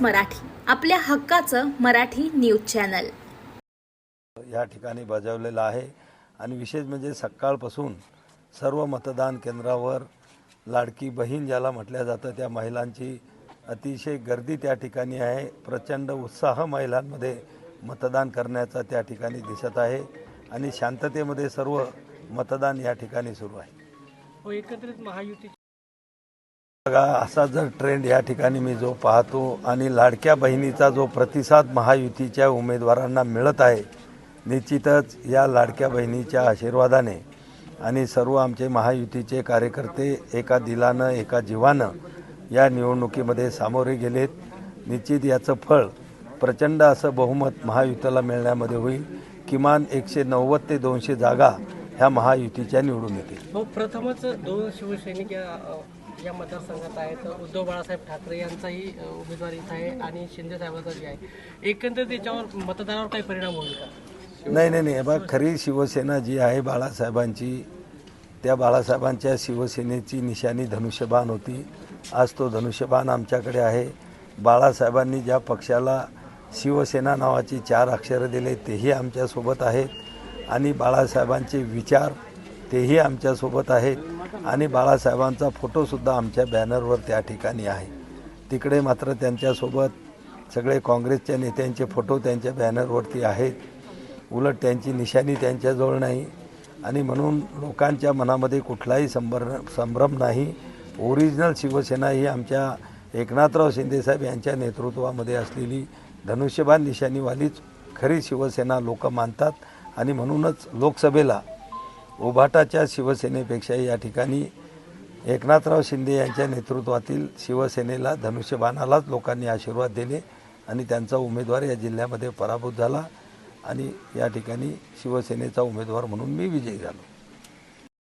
मराठी आपल्या हक्काचं Marathi news channel. या ठिकाणी बजावलेला आहे आणि विशेष म्हणजे सकाळपासून सर्व मतदान केंद्रावर लाडकी बहीण ज्याला म्हटलं जातं त्या महिलांची अतिशय गर्दी त्या ठिकाणी आहे. प्रचंड उत्साह महिलांमध्ये मतदान करण्याचा त्या ठिकाणी दिसत आहे आणि शांततेमध्ये सर्व मतदान या ठिकाणी सुरू आहे. हो एकत्रित महायुती बघा असा जर ट्रेंड या ठिकाणी मी जो पाहतो आणि लाडक्या बहिणीचा जो प्रतिसाद महायुतीच्या उमेदवारांना मिळत आहे निश्चितच या लाडक्या बहिणीच्या आशीर्वादाने आणि सर्व आमचे महायुतीचे कार्यकर्ते एका दिलानं एका जीवानं या निवडणुकीमध्ये सामोरे गेलेत. निश्चित याचं फळ प्रचंड असं बहुमत महायुतीला मिळण्यामध्ये होईल. किमान एकशे नव्वद ते दोनशे जागा ह्या महायुतीच्या निवडून येतील. प्रथमच दोन शिवसैनिक या मतदारसंघात आहेत उद्धव बाळासाहेब ठाकरे यांचाही अ, उमेदवारी इथं आहे आणि शिंदे साहेबांचा जे आहे. एकंदरीत त्याच्यावर मतदानावर काही परिणाम होईल का? नाही नाही नाही. बघा खरी शिवसेना जी आहे बाळासाहेबांची त्या बाळासाहेबांच्या शिवसेनेची निशाणी धनुष्यबाण होती. आज तो धनुष्यबाण आमच्याकडे आहे. बाळासाहेबांनी ज्या पक्षाला शिवसेना नावाची चार अक्षरं दिले तेही आमच्यासोबत आहेत. आणि बाळासाहेबांचे विचार तेही आमच्यासोबत आहेत. आणि बाळासाहेबांचा फोटोसुद्धा आमच्या बॅनरवर त्या ठिकाणी आहे. तिकडे मात्र त्यांच्यासोबत सगळे काँग्रेसच्या नेत्यांचे फोटो त्यांच्या बॅनरवरती आहेत. उलट त्यांची निशाणी त्यांच्याजवळ नाही. आणि म्हणून लोकांच्या मनामध्ये कुठलाही संभ्र संभ्रम नाही. ओरिजिनल शिवसेना ही आमच्या एकनाथराव शिंदेसाहेब यांच्या नेतृत्वामध्ये असलेली धनुष्यबाण निशाणीवालीच खरी शिवसेना लोक मानतात. आणि म्हणूनच लोकसभेला उभाटाच्या शिवसेनेपेक्षा या ठिकाणी एकनाथराव शिंदे यांच्या नेतृत्वातील शिवसेनेला धनुष्यबाणालाच लोकांनी आशीर्वाद दिले आणि त्यांचा उमेदवार या जिल्ह्यामध्ये पराभूत झाला आणि या ठिकाणी शिवसेनेचा उमेदवार म्हणून मी विजयी झालो.